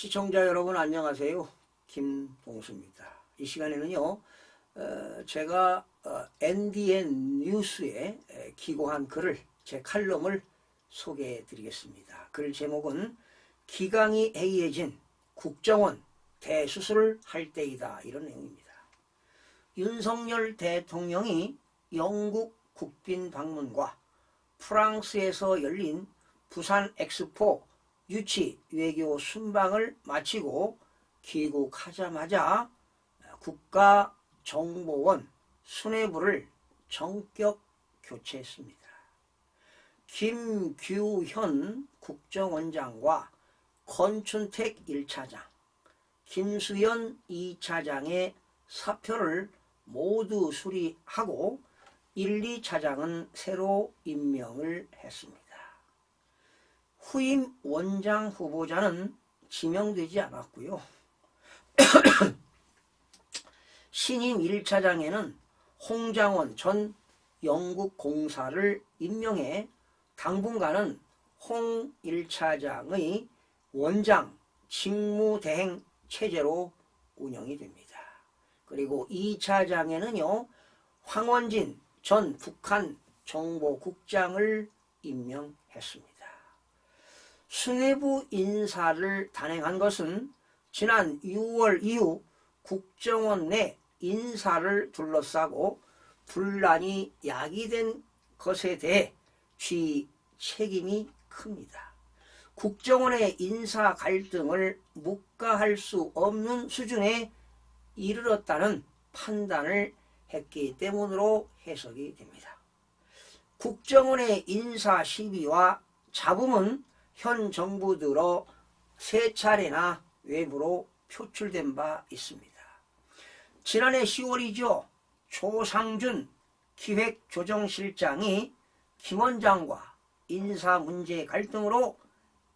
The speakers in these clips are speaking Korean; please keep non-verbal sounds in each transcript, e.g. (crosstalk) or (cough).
시청자 여러분 안녕하세요. 김동수입니다. 이 시간에는요, 어, 제가 어, NDN 뉴스에 에, 기고한 글을 제 칼럼을 소개해 드리겠습니다. 글 제목은 기강이 해이해진 국정원 대수술을 할 때이다 이런 내용입니다. 윤석열 대통령이 영국 국빈 방문과 프랑스에서 열린 부산 엑스포 유치 외교 순방을 마치고 귀국하자마자 국가정보원 수뇌부를 전격 교체했습니다. 김규현 국정원장과 권춘택 1차장, 김수현 2차장의 사표를 모두 수리하고 1, 2차장은 새로 임명을 했습니다. 후임 원장 후보자는 지명되지 않았고요. (coughs) 신임 1차장에는 홍장원 전 영국 공사를 임명해 당분간은 홍 1차장의 원장 직무대행 체제로 운영이 됩니다. 그리고 2차장에는요, 황원진 전 북한 정보국장을 임명했습니다. 수뇌부 인사를 단행한 것은 지난 6월 이후 국정원 내 인사를 둘러싸고 분란이 야기된 것에 대해 취 책임이 큽니다. 국정원의 인사 갈등을 묵과할 수 없는 수준에 이르렀다는 판단을 했기 때문으로 해석이 됩니다. 국정원의 인사 시비와 잡음은 현 정부 들어 세 차례나 외부로 표출된 바 있습니다. 지난해 10월이죠. 조상준 기획조정실장이 김 원장과 인사 문제 갈등으로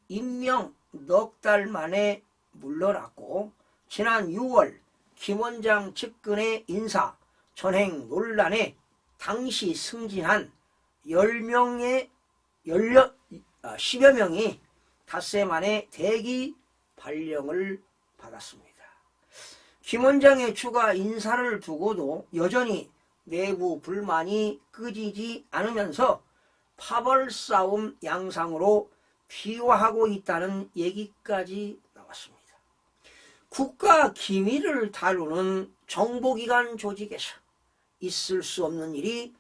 임명 넉 달 만에 물러났고 지난 6월 김 원장 측근의 인사 전행 논란에 당시 승진한 10명의 10여, 10여 명이 닷새 만에 대기 발령을 받았습니다. 김 원장의 추가 인사를 두고도 여전히 내부 불만이 끄지지 않으면서 파벌 싸움 양상으로 비화하고 있다는 얘기까지 나왔습니다. 국가 기밀을 다루는 정보기관 조직에서 있을 수 없는 일이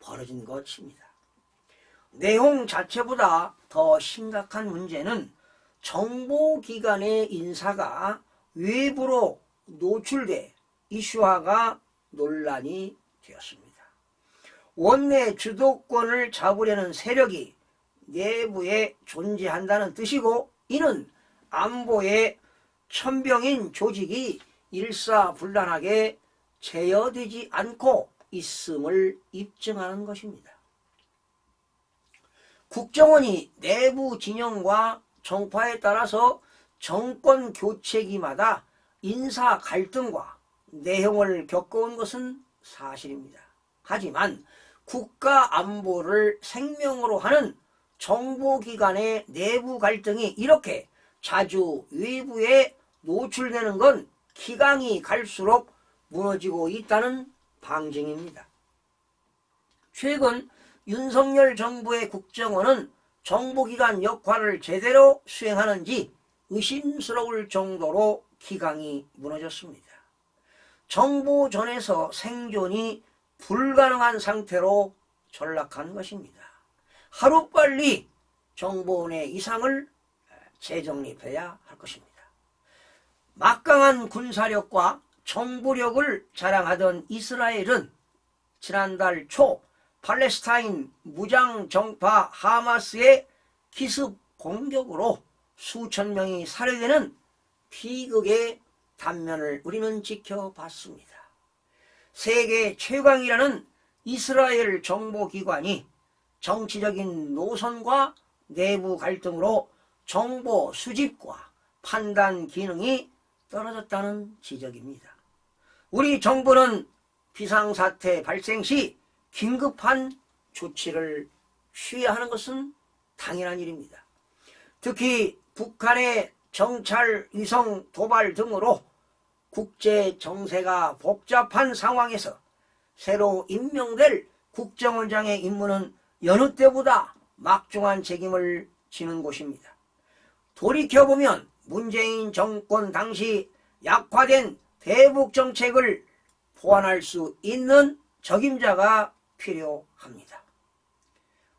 벌어진 것입니다. 내용 자체보다 더 심각한 문제는 정보기관의 인사가 외부로 노출돼 이슈화가 논란이 되었습니다. 원내 주도권을 잡으려는 세력이 내부에 존재한다는 뜻이고 이는 안보의 천병인 조직이 일사불란하게 제어되지 않고 있음을 입증하는 것입니다. 국정원이 내부 진영과 정파에 따라서 정권 교체기마다 인사 갈등과 내용을 겪어온 것은 사실입니다. 하지만 국가 안보를 생명으로 하는 정보기관의 내부 갈등이 이렇게 자주 외부에 노출되는 건 기강이 갈수록 무너지고 있다는 방증입니다. 최근 윤석열 정부의 국정원은 정보기관 역할을 제대로 수행하는지 의심스러울 정도로 기강이 무너졌습니다. 정보전에서 생존이 불가능한 상태로 전락한 것입니다. 하루빨리 정보원의 이상을 재정립해야 할 것입니다. 막강한 군사력과 정보력을 자랑하던 이스라엘은 지난달 초 팔레스타인 무장정파 하마스의 기습 공격으로 수천 명이 살해되는 비극의 단면을 우리는 지켜봤습니다. 세계 최강이라는 이스라엘 정보기관이 정치적인 노선과 내부 갈등으로 정보 수집과 판단 기능이 떨어졌다는 지적입니다. 우리 정부는 비상사태 발생 시 긴급한 조치를 취해야 하는 것은 당연한 일입니다. 특히 북한의 정찰, 위성, 도발 등으로 국제 정세가 복잡한 상황에서 새로 임명될 국정원장의 임무는 여느 때보다 막중한 책임을 지는 곳입니다. 돌이켜보면 문재인 정권 당시 약화된 대북 정책을 보완할 수 있는 적임자가 필요합니다.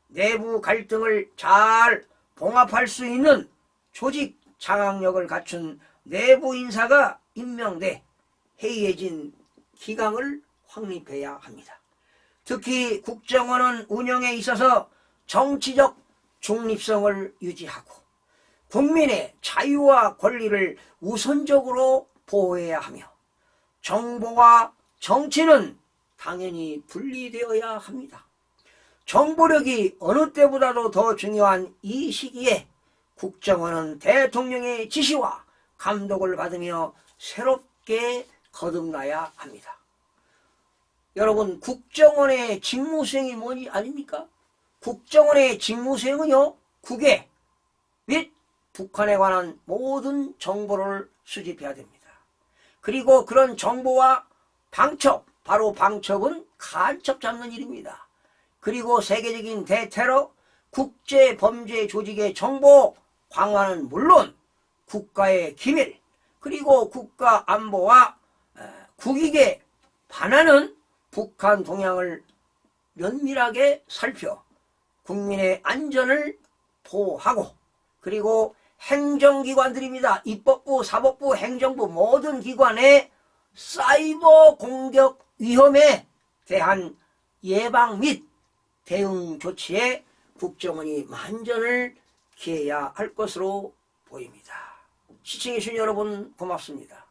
내부 갈등을 잘 봉합할 수 있는 조직 장악력을 갖춘 내부 인사가 임명돼 해이해진 기강을 확립해야 합니다. 특히 국정원은 운영에 있어서 정치적 중립성을 유지하고 국민의 자유와 권리를 우선적으로 보호해야 하며 정보와 정치는 당연히 분리되어야 합니다. 정보력이 어느 때보다도 더 중요한 이 시기에 국정원은 대통령의 지시와 감독을 받으며 새롭게 거듭나야 합니다. 여러분 국정원의 직무수행이 뭐니 아닙니까? 국정원의 직무수행은요 국외 및 북한에 관한 모든 정보를 수집해야 됩니다. 그리고 그런 정보와 방첩, 바로 방첩은 간첩 잡는 일입니다. 그리고 세계적인 대테러, 국제 범죄 조직의 정보 광화는 물론 국가의 기밀, 그리고 국가 안보와 국익에 반하는 북한 동향을 면밀하게 살펴 국민의 안전을 보호하고 그리고 행정기관들입니다. 입법부, 사법부, 행정부 모든 기관의 사이버 공격 위험에 대한 예방 및 대응 조치에 국정원이 만전을 기해야 할 것으로 보입니다. 시청해주신 여러분 고맙습니다.